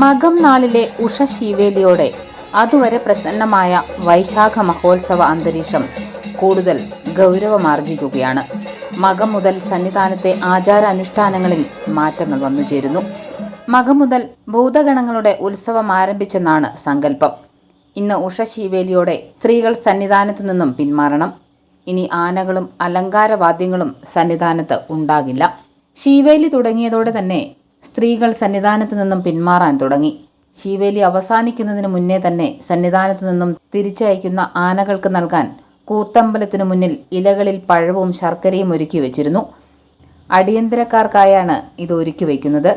മകം നാളിലെ ഉഷ ശീവേലിയോടെ അതുവരെ പ്രസന്നമായ വൈശാഖ മഹോത്സവ അന്തരീക്ഷം കൂടുതൽ ഗൗരവമാർജിക്കുകയാണ്. മകം മുതൽ സന്നിധാനത്തെ ആചാരാനുഷ്ഠാനങ്ങളിൽ മാറ്റങ്ങൾ വന്നുചേരുന്നു മകം മുതൽ ഭൂതഗണങ്ങളുടെ ഉത്സവം ആരംഭിച്ചെന്നാണ് സങ്കല്പം. ഇന്ന് ഉഷ ശീവേലിയോടെ സ്ത്രീകൾ സന്നിധാനത്തു നിന്നും പിന്മാറണം. ഇനി ആനകളും അലങ്കാരവാദ്യങ്ങളും സന്നിധാനത്ത് ഉണ്ടാകില്ല. ശീവേലി തുടങ്ങിയതോടെ തന്നെ സ്ത്രീകൾ സന്നിധാനത്തു നിന്നും പിന്മാറാൻ തുടങ്ങി. ശിവേലി അവസാനിക്കുന്നതിന് മുന്നേ തന്നെ സന്നിധാനത്തു നിന്നും തിരിച്ചയക്കുന്ന ആനകൾക്ക് നൽകാൻ കൂത്തമ്പലത്തിനു മുന്നിൽ ഇലകളിൽ പഴവും ശർക്കരയും ഒരുക്കി വെച്ചിരുന്നു. അടിയന്തരക്കാർക്കായാണ് ഇത് ഒരുക്കി വയ്ക്കുന്നത്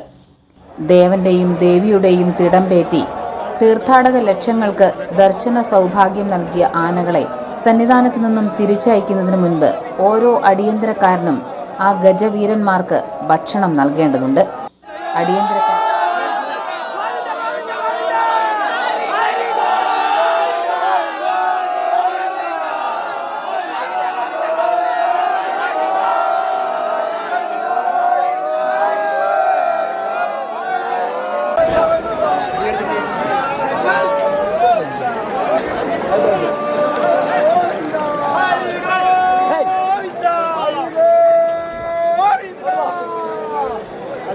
ദേവന്റെയും ദേവിയുടെയും തിടമ്പേറ്റി തീർത്ഥാടക ലക്ഷങ്ങൾക്ക് ദർശന സൗഭാഗ്യം നൽകിയ ആനകളെ സന്നിധാനത്തു നിന്നും തിരിച്ചയക്കുന്നതിന് മുൻപ് ഓരോ അടിയന്തരക്കാരനും ആ ഗജവീരന്മാർക്ക് ഭക്ഷണം നൽകേണ്ടതുണ്ട്. அடியந்திருக்கா.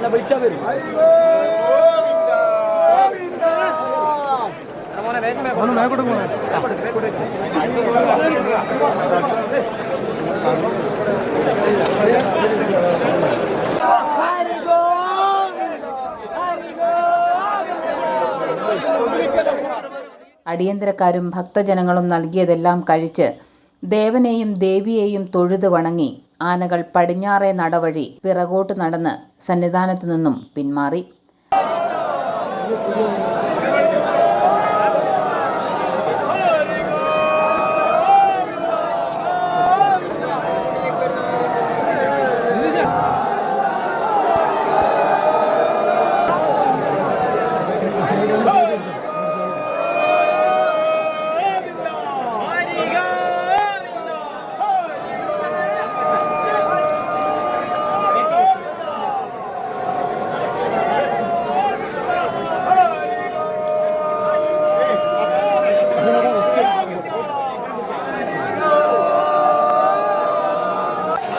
അല്ല വിളിച്ചാ വരും. അടിയന്തരക്കാരും ഭക്തജനങ്ങളും നൽകിയതെല്ലാം കഴിച്ച് ദേവനെയും ദേവിയെയും തൊഴുത് വണങ്ങി. ആനകൾ പടിഞ്ഞാറേ നടവഴി പിറകോട്ട് നടന്ന് സന്നിധാനത്തു നിന്നും പിന്മാറി.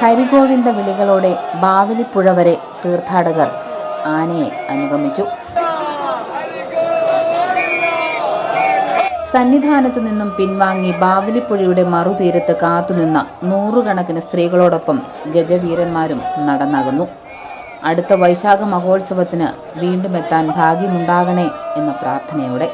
ഹരിഗോവിന്ദ വിളികളോടെ ബാവലിപ്പുഴ വരെ തീർത്ഥാടകർ ആനയെ അനുഗമിച്ചു. സന്നിധാനത്തു നിന്നും പിൻവാങ്ങി ബാവലിപ്പുഴയുടെ മറുതീരത്ത് കാത്തുനിന്ന നൂറുകണക്കിന് സ്ത്രീകളോടൊപ്പം ഗജവീരന്മാരും നടന്നകന്നു. അടുത്ത വൈശാഖ മഹോത്സവത്തിന് വീണ്ടും എത്താൻ ഭാഗ്യമുണ്ടാകണേ എന്ന പ്രാർത്ഥനയോടെ